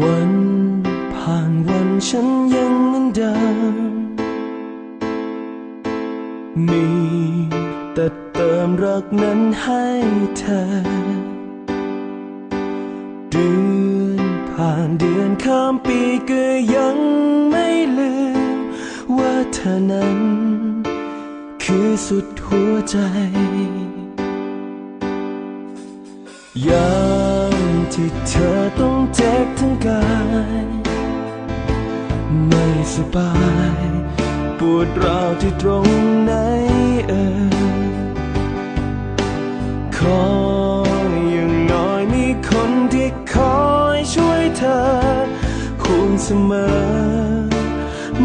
วันผ่านวันฉันยังเหมือนเดิม มีแต่เติมรักนั้นให้เธอ เดือนผ่านเดือนข้ามปีก็ยังไม่ลืม ว่าเธอนั้น คือสุดหัวใจยา ที่เธอต้องเจ็บทั้งกาย ไม่สบาย ปวดร้าวที่ตรงไหนเอ่ยขออย่างน้อยมีคนที่คอยช่วยเธอห่วงเสมอ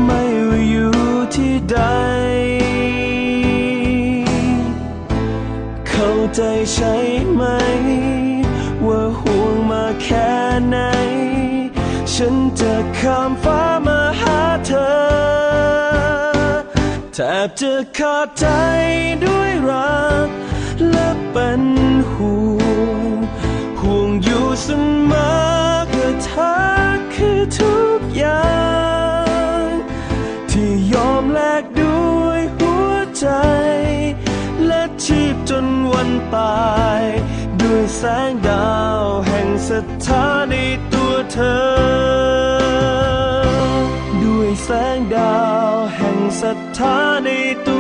ไม่ว่าอยู่ที่ใด เข้าใจใช่ไหม ว่าห่วงมาแค่ไหน ฉันจะข้ามฟ้ามาหาเธอแทบจะขาดใจด้วยรัก และเป็นห่วง ห่วงอยู่เสมอก็เธอคือทุกอย่าง ที่ยอมแลกด้วยหัวใจ และชีพจนวันตาย ด้วยแสงดาวแห่งศรัทธาในตัวเธอ ด้วยแสงดาวแห่งศรัทธาในตัว